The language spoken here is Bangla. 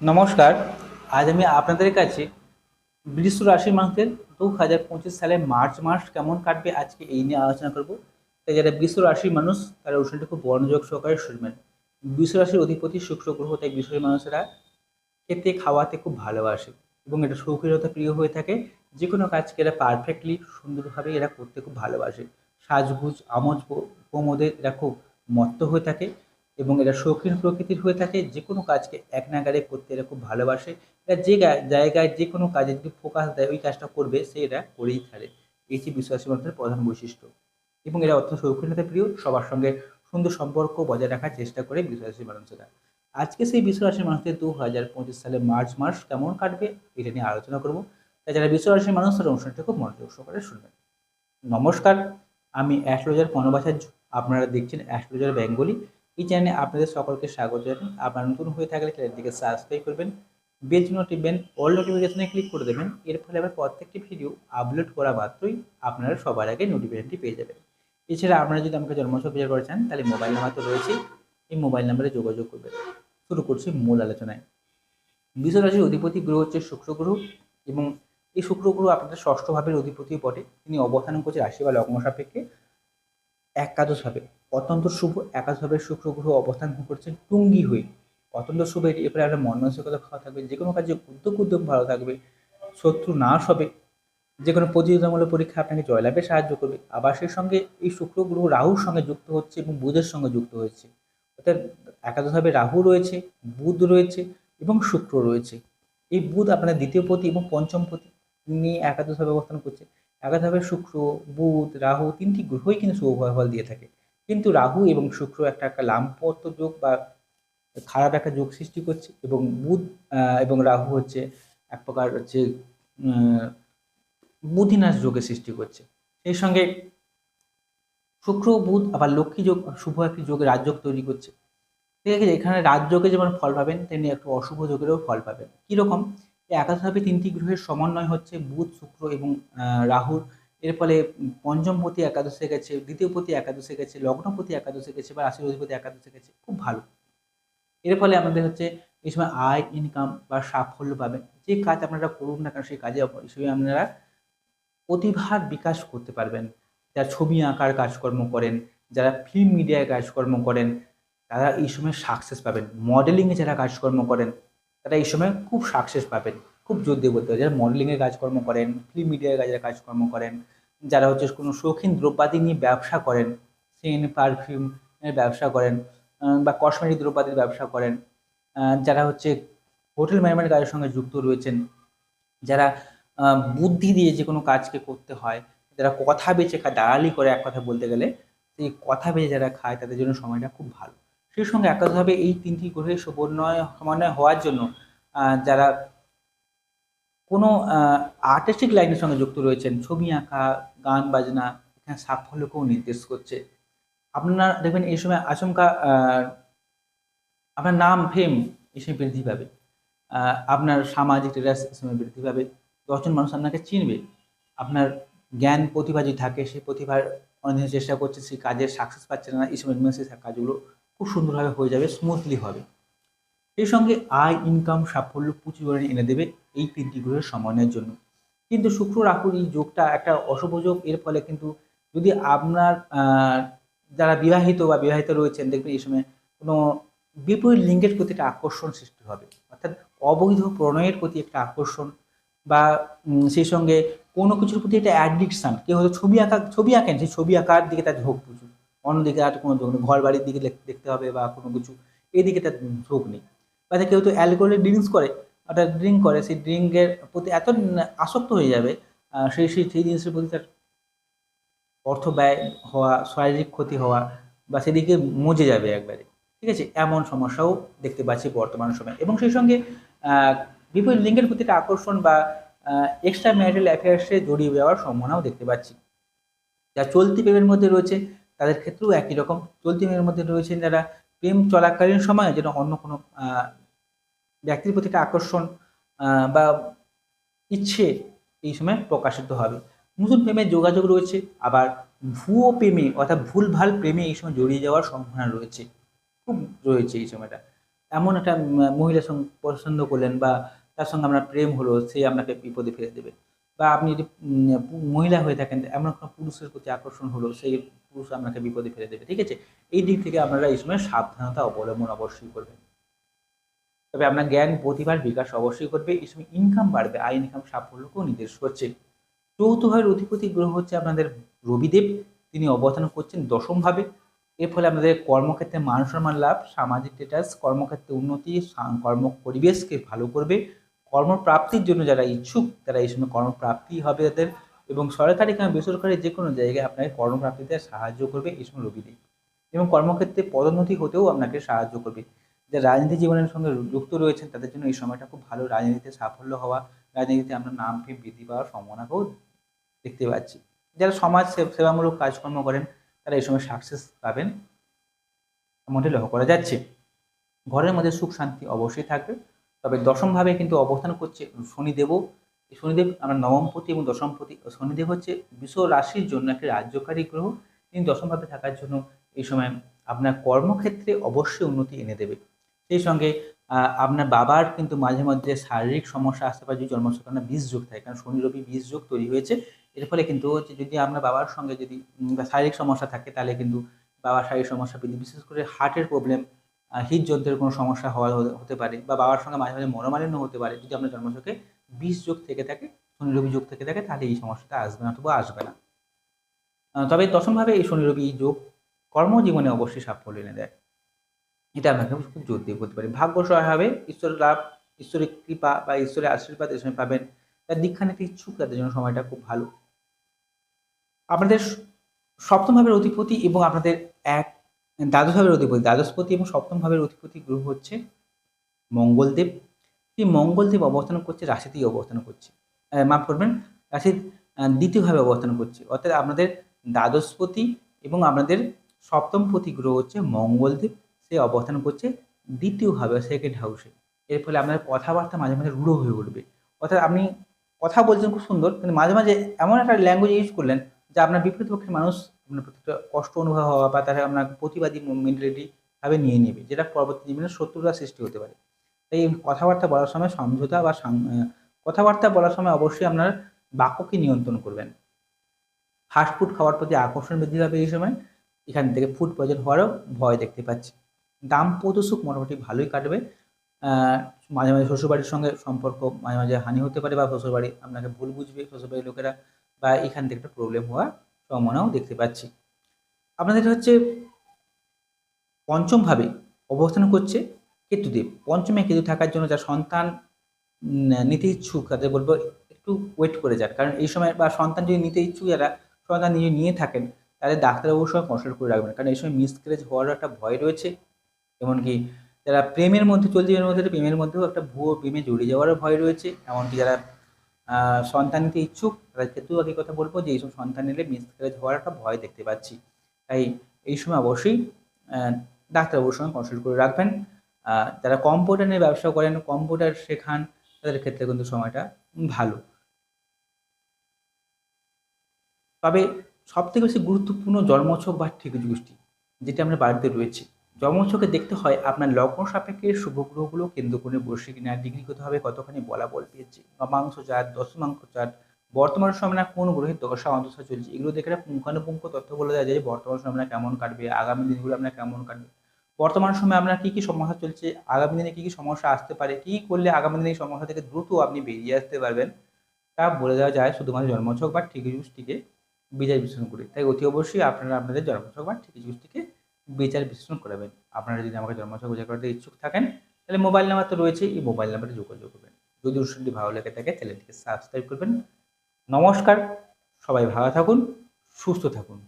নমস্কার, আজ আমি আপনাদের কাছে বৃষ রাশির মানুষদের দু হাজার পঁচিশ সালে মার্চ মাস কেমন কাটবে আজকে এই নিয়ে আলোচনা করব। তাই যারা বৃষ রাশির মানুষ, তারা অনুষ্ঠানটি খুব বর্ণযোগ সহকারে শুনবেন। বৃষ রাশির অধিপতি শুক্র গ্রহ তাই বৃষ মানুষেরা খেতে, খাওয়াতে খুব ভালোবাসে এবং এটা সৌখিনতা প্রিয় হয়ে থাকে। যে কোনো কাজকে এরা পারফেক্টলি সুন্দরভাবে এরা করতে খুব ভালোবাসে। সাজগুজ, আমোদ, প্রমোদে এরা খুব মত্ত হয়ে থাকে। এবং এরা শৌখিন প্রকৃতির হয়ে থাকে যে কোনো কাজকে এক নাগারে করতে এরা খুব ভালোবাসে এরা যে জায়গায় যে কোনো কাজে যদি ফোকাস দেয়, ওই কাজটা করবে, সে এরা করেই ছাড়ে এই যে বিশ্বাসী মানুষের প্রধান বৈশিষ্ট্য। এবং এরা অত্যন্ত শৌখিনতা প্রিয়, সবার সঙ্গে সুন্দর সম্পর্ক বজায় রাখার চেষ্টা করে বিশ্বাসী মানুষেরা আজকে সেই বিশ্বরাশির মানুষদের দু হাজার পঁচিশ সালে মার্চ মাস কেমন কাটবে, এটা নিয়ে আলোচনা করব। তাই যারা বিশ্বরাশির মানুষ তারা অনুষ্ঠানটা খুব মনোযোগ সহকারে শুনবেন। নমস্কার, আমি অ্যাস্ট্রোলজার পণবাচার্য আপনারা দেখছেন অ্যাস্ট্রোলজার বেঙ্গলি। এই চ্যানেলে আপনাদের সকলকে স্বাগত জানাই। আপনারা নতুন হয়ে থাকলে চ্যানেলটিকে সাবস্ক্রাইব করবেন, বেল চিহ্ন টিপবেন অল নোটিফিকেশনে ক্লিক করে দেবেন। এর ফলে আবার প্রত্যেকটি ভিডিও আপলোড করা মাত্রই আপনারা সবার আগে নোটিফিকেশনটি পেয়ে যাবেন। এছাড়া আপনারা যদি আমাকে জন্মছক বিচার করে চান, তাহলে মোবাইল নাম্বার তো রয়েছে। এই মোবাইল নাম্বারে যোগাযোগ করবেন। শুরু করছি মূল আলোচনায়। বিশ্ব রাশির অধিপতি গ্রহ হচ্ছে শুক্র গ্রহ এবং এই শুক্র গ্রহ আপনাদের ষষ্ঠ ভাবের অধিপতি বটে। তিনি অবস্থান করছে রাশি বা লগ্ন সাপেক্ষে একাদশভাবে অত্যন্ত শুভ একাদশভাবে শুক্র গ্রহ অবস্থান করছে টুঙ্গি হয়ে। অত্যন্ত শুভ, এটি এরপরে আপনার মন ভালো থাকবে, যে কোনো কাজে উদ্যোগ উদ্যোগ ভালো থাকবে, শত্রু নাশ হবে, যে কোনো প্রতিযোগিতামূলক পরীক্ষা আপনাকে জয়লাভে সাহায্য করবে। আবার সেই সঙ্গে এই শুক্র গ্রহ রাহুর সঙ্গে যুক্ত হচ্ছে এবং বুধের সঙ্গে যুক্ত হচ্ছে অর্থাৎ একাদশভাবে রাহু রয়েছে, বুধ রয়েছে এবং শুক্র রয়েছে। এই বুধ আপনার দ্বিতীয় পতি এবং পঞ্চম পতি নিয়ে একাদশভাবে অবস্থান করছে। একাদশভাবে শুক্র, বুধ, রাহু তিনটি গ্রহই কিন্তু শুভ ফলাফল দিয়ে থাকে। কিন্তু রাহু এবং শুক্র একটা একটা লাম্পত্য যোগ বা খারাপ একটা যোগ সৃষ্টি করছে এবং বুধ এবং রাহু হচ্ছে এক প্রকার হচ্ছে উম, বুদ্ধিনাশ যোগের সৃষ্টি করছে। সেই সঙ্গে শুক্র বুধ আবার লক্ষ্মী যোগ শুভ একটি যোগে রাজযোগ তৈরি করছে। ঠিক আছে এখানে রাজযোগে যেমন ফল পাবেন তেমনি একটু অশুভ যোগেরও ফল পাবেন। কীরকম? এই তিনটি গ্রহের সমন্বয় হচ্ছে বুধ শুক্র এবং রাহুর এর ফলে পঞ্চমপতি একাদশে গেছে দ্বিতীয়পতি একাদশে গেছে লগ্নপতি একাদশে গেছে, বা রাশির অধিপতি একাদশে গেছে, খুব ভালো। এর ফলে আমাদের হচ্ছে এই সময় আয় ইনকাম বা সাফল্য পাবেন। যে কাজ আপনারা করুন না কেন, সেই কাজে হিসেবে আপনারা প্রতিভার বিকাশ করতে পারবেন। যারা ছবি আঁকার কাজকর্ম করেন, যারা ফিল্ম মিডিয়ায় কাজকর্ম করেন, তারা এই সময় সাকসেস পাবেন। মডেলিংয়ে যারা কাজকর্ম করেন, তারা এই সময় খুব সাকসেস পাবেন। খুব জোর দিয়ে বলতে হবে যারা মডেলিংয়ের কাজকর্ম করেন ফিল্ম মিডিয়ায় কাজের কাজকর্ম করেন, যারা হচ্ছে কোনো শৌখিন দ্রব্যাদি নিয়ে ব্যবসা করেন, সেন পারফিউমের ব্যবসা করেন বা কসমেটিক দ্রব্যাদির ব্যবসা করেন যারা হচ্ছে হোটেল ম্যানেজমেন্ট কাজের সঙ্গে যুক্ত রয়েছেন, যারা বুদ্ধি দিয়ে যে কোনো কাজকে করতে হয়, যারা কথা বেঁচে খায়, দালালি করে এক কথা বলতে গেলে, সেই কথা বেঁচে যারা খায়, তাদের জন্য সময়টা খুব ভালো। সেই সঙ্গে একাধাবে এই তিনটি গ্রহের সমন্বয় সমন্বয় হওয়ার জন্য যারা কোনো আর্টিস্টিক লাইনের সঙ্গে যুক্ত রয়েছেন। ছবি আঁকা, গান বাজনা, এখানে সাফল্যকেও নির্দেশ করছে। আপনার দেখবেন এই সময় আচমকা আপনার নাম ফেম এসে বৃদ্ধি পাবে। আপনার সামাজিক স্ট্যাটাস সময় বৃদ্ধি পাবে। দশজন মানুষ আপনাকে চিনবে। আপনার জ্ঞান প্রতিভা যদি থাকে, সেই প্রতিভার অনেক চেষ্টা করছে, সেই কাজের সাকসেস পাচ্ছে না, এই সময় কাজগুলো খুব সুন্দরভাবে হয়ে যাবে স্মুথলি হবে। সেই সঙ্গে আয় ইনকাম সাফল্য পরিমাণে এনে দেবে এই তিনটি গ্রহের সমন্বয়ের জন্য। কিন্তু শুক্র, রাহুর এই যোগটা একটা অশুভ যোগ, এর ফলে কিন্তু যদি আপনার যারা বিবাহিত বা বিবাহিত রয়েছেন, দেখবেন এই সময় কোনো বিপরীত লিঙ্গের প্রতি একটা আকর্ষণ সৃষ্টি হবে। অর্থাৎ অবৈধ প্রণয়ের প্রতি একটা আকর্ষণ বা সেই সঙ্গে কোনো কিছুর প্রতি একটা অ্যাডিকশান কেউ হয়তো ছবি আঁকা, ছবি আঁকেন, সেই ছবি আঁকার দিকে তার ঝোঁক প্রচুর। অন্যদিকে আর কোনো ঝোঁক নেই ঘর বাড়ির দিকে দেখতে হবে বা কোনো কিছু, এদিকে তার ঝোঁক নেই। বা কেউ তো অ্যালকোহলিক ড্রিঙ্কস করে অর্থাৎ ড্রিঙ্ক করে, সেই ড্রিঙ্কের প্রতি এত আসক্ত হয়ে যাবে সেই সেই সেই জিনিসের প্রতি তার অর্থ ব্যয় হওয়া, শারীরিক ক্ষতি হওয়া বা সেদিকে মজে যাবে একবারে। ঠিক আছে? এমন সমস্যাও দেখতে পাচ্ছি বর্তমান সময়ে। এবং সেই সঙ্গে বিপরীত লিঙ্গের প্রতি একটা আকর্ষণ বা এক্সট্রা ম্যারিটাল অ্যাফেয়ার্সে জড়িয়ে যাওয়ার সম্ভাবনাও দেখতে পাচ্ছি। যা চলতি প্রেমের মধ্যে রয়েছে, তাদের ক্ষেত্রেও একই রকম। চলতি প্রেমের মধ্যে রয়েছেন যারা প্রেম চলাকালীন সময়ে যেন অন্য কোনো ব্যক্তির প্রতি একটা আকর্ষণ বা ইচ্ছে এই সময় প্রকাশিত হবে। নতুন প্রেমের যোগাযোগ রয়েছে, আবার ভুয়ো প্রেমে অর্থাৎ ভুলভাল প্রেমে এই সময় জড়িয়ে যাওয়ার সম্ভাবনা রয়েছে, খুব রয়েছে এই সময়টা। এমন একটা সঙ্গে পছন্দ করলেন বা তার সঙ্গে আপনার প্রেম হলো, সে আপনাকে বিপদে ফেলে দেবে। বা আপনি যদি মহিলা হয়ে থাকেন, এমন কোনো পুরুষের প্রতি আকর্ষণ হলো, সেই পুরুষ আপনাকে বিপদে ফেলে দেবে, ঠিক আছে? এই দিক থেকে আপনারা এই সময় সাবধানতা অবলম্বন অবশ্যই করবেন। তবে আপনার জ্ঞান প্রতিভার বিকাশ অবশ্যই করবে এই সময় ইনকাম বাড়বে, আয় ইনকাম সাফল্যকেও নির্দেশ করছে। চৌথ ভাবের অধিপতি গ্রহ হচ্ছে আপনাদের রবিদেব। তিনি অবস্থান করছেন দশমভাবে। এর ফলে আপনাদের কর্মক্ষেত্রে মান সম্মান লাভ, সামাজিক স্ট্যাটাস কর্মক্ষেত্রে উন্নতি কর্ম পরিবেশকে ভালো করবে। কর্মপ্রাপ্তির জন্য যারা ইচ্ছুক, তারা এই সময় কর্মপ্রাপ্তি হবে তাদের এবং সরকারি কিংবা বেসরকারি যে কোনো জায়গায় আপনাকে কর্মপ্রাপ্তিতে সাহায্য করবে এই সময় রবিদেব। এবং কর্মক্ষেত্রে পদোন্নতি হতেও আপনাকে সাহায্য করবে। যারা রাজনীতি জীবনের সঙ্গে যুক্ত রয়েছেন, তাদের জন্য এই সময়টা খুব ভালো। রাজনীতিতে সাফল্য হওয়া, রাজনীতিতে আপনার নাম ফেম বৃদ্ধি পাওয়ার সম্ভাবনাকেও দেখতে পাচ্ছি। যারা সমাজ সেবামূলক কাজকর্ম করেন, তারা এই সময় সাকসেস পাবেন এমনটি লক্ষ্য করা যাচ্ছে। ঘরের মধ্যে সুখ, শান্তি অবশ্যই থাকবে। তবে দশমভাবে কিন্তু অবস্থান করছে শনিদেবও শনিদেব আমরা নবমপতি এবং দশমপতি। শনিদেব হচ্ছে বিশ্ব রাশির জন্য একটি রাজ্যকারী গ্রহ। তিনি দশমভাবে থাকার জন্য এই সময় আপনার কর্মক্ষেত্রে অবশ্যই উন্নতি এনে দেবে। সেই সঙ্গে আপনার বাবার কিন্তু মাঝে মধ্যে শারীরিক সমস্যা আসতে পারে যদি জন্মসংক্রান্ত বীজ যোগ থাকে। কারণ শনি, রবি বীজ যোগ তৈরি হয়েছে। এর ফলে কিন্তু হচ্ছে যদি আপনার বাবার সঙ্গে যদি শারীরিক সমস্যা থাকে, তাহলে কিন্তু বাবার শারীরিক সমস্যা বৃদ্ধি। বিশেষ করে হার্টের প্রবলেম হৃদযন্ত্রের কোনো সমস্যা হওয়া, হতে- পারে বা বাবার সঙ্গে মাঝে মাঝে মনোমালিন্য হতে পারে। যদি আপনার জন্মছকে বিষ যোগ থেকে থাকে, শনি, রবি যোগ থেকে থাকে, তাহলে এই সমস্যাটা আসবে না অথবা আসবে না। তবে দশমভাবে এই শনি, রবি যোগ কর্মজীবনে অবশ্যই সাফল্য এনে দেয়। এটা খুব জোর দিয়ে বলতে পারি। ভাগ্য সহায় হবে ঈশ্বর লাভ, ঈশ্বরের কৃপা বা ঈশ্বরের আশীর্বাদ এই সময় পাবেন। তার দীক্ষা নিতে ইচ্ছুক, তাদের জন্য সময়টা খুব ভালো। আপনাদের স- সপ্তম ভাবের অধিপতি এবং আপনাদের এক দ্বাদশ ভাবের অধিপতি, দ্বাদশপতি এবং সপ্তম ভাবের অধিপতি গ্রহ হচ্ছে মঙ্গলদেব। সেই মঙ্গলদেব অবস্থান করছে, রাশিতেই অবস্থান করছে। মাফ করবেন রাশির দ্বিতীয়ভাবে অবস্থান করছে। অর্থাৎ আপনাদের দ্বাদশপতি এবং আপনাদের সপ্তমপতি গ্রহ হচ্ছে মঙ্গলদেব। সে অবস্থান করছে দ্বিতীয় দ্বিতীয়ভাবে সেকেন্ড হাউসে এর ফলে আপনার কথাবার্তা মাঝে মাঝে রূঢ় হয়ে উঠবে। অর্থাৎ আপনি কথা বলছেন খুব সুন্দর, কিন্তু মাঝে মাঝে এমন একটা ল্যাঙ্গুয়েজ ইউজ করলেন যা আপনার বিপরীত পক্ষের মানুষ আপনার প্রতি একটা কষ্ট অনুভব হওয়া বা তারা আপনার প্রতিবাদী মেন্টালিটি ভাবে নিয়ে নেবে, যেটা পরবর্তী জীবনে শত্রুতার সৃষ্টি হতে পারে। তাই কথাবার্তা বলার সময় সমঝোতা বা কথাবার্তা বলার সময় অবশ্যই আপনার বাক্যকে নিয়ন্ত্রণ করবেন। ফাস্টফুড খাওয়ার প্রতি আকর্ষণ বৃদ্ধি পাবে এই সময়। এখান থেকে ফুড পয়জন হওয়ারও ভয় দেখতে পাচ্ছি। দাম্পত্য সুখ মোটামুটি ভালোই কাটবে। মাঝে মাঝে শ্বশুরবাড়ির সঙ্গে সম্পর্ক মাঝে মাঝে হানি হতে পারে বা শ্বশুরবাড়ি আপনাকে ভুল বুঝবে, শ্বশুরবাড়ির লোকেরা বা এখান থেকে একটা প্রবলেম হওয়ার সম্ভাবনাও দেখতে পাচ্ছি। আপনাদের হচ্ছে পঞ্চমভাবে অবস্থান করছে কেতুদেব। পঞ্চমে কেতু থাকার জন্য যার সন্তান নিতে ইচ্ছুক, তাদের বলব একটু ওয়েট করে যান কারণ এই সময় বা সন্তান যদি নিতে ইচ্ছুক, যারা সন্তান নিজে নিয়ে থাকেন, তাদের ডাক্তারবাবুর সঙ্গে কনসাল্ট করে রাখবেন কারণ এই সময় মিসক্যারেজ হওয়ারও একটা ভয় রয়েছে। এমনকি যারা প্রেমের মধ্যে চলছে, এর মধ্যে প্রেমের মধ্যেও একটা ভুয়ো প্রেমে জড়িয়ে যাওয়ারও ভয় রয়েছে। এমনকি যারা সন্তান নিতে ইচ্ছুক তাদের ক্ষেত্রেও একই কথা বলব যে, এইসব সন্তান নিলে মিসক্যারেজ হওয়ার একটা ভয় দেখতে পাচ্ছি। তাই এই সময় অবশ্যই ডাক্তারবাবুর সঙ্গে কনসাল্ট করে রাখবেন। যারা কম্পিউটার নিয়ে ব্যবসা করেন কম্পিউটার শেখান, তাদের ক্ষেত্রে কিন্তু সময়টা ভালো। তবে সবথেকে বেশি গুরুত্বপূর্ণ জন্মছক বা ঠিক গোষ্ঠী যেটা আমরা বাড়িতে রয়েছে জন্মছকে দেখতে হয় আপনার লগ্ন সাপেক্ষে শুভ গ্রহগুলো কেন্দ্র করে বসে কিনা, ডিগ্রি করতে হবে, কতখানি বলা বল পেয়েছে নবাংশ চাট দশমাংশ চাট বর্তমান সময় কোন গ্রহের দশা অন্তঃসা চলছে, এগুলো দেখে পুঙ্খানুপুঙ্খ তথ্য বলে দেয় যে বর্তমান সময় আপনার কেমন কাটবে, আগামী দিনগুলো আপনার কেমন কাটবে। বর্তমান সময়ে আপনার কী কী সমস্যা চলছে, আগামী দিনে কী কী সমস্যা আসতে পারে, কী করলে আগামী দিনে এই সমস্যা থেকে দ্রুত আপনি বেরিয়ে আসতে পারবেন, তা বলে দেওয়া যায় শুধুমাত্র জন্মছক বা ঠিক গোষ্ঠীকে বিচার বিশ্লেষণ করে। তাই অতি অবশ্যই আপনারা আপনাদের জন্মছক বা ঠিক গোষ্ঠীকে বিচার বিশ্লেষণ করাবেন আপনারা যদি আমাকে জন্মাশয় বোঝা করতে ইচ্ছুক থাকেন, তাহলে মোবাইল নাম্বার তো রয়েছে, এই মোবাইল নাম্বারে যোগাযোগ করবেন। যদি অনুষ্ঠানটি ভালো লেগে থাকে, চ্যানেলটিকে সাবস্ক্রাইব করবেন। নমস্কার, সবাই ভালো থাকুন, সুস্থ থাকুন।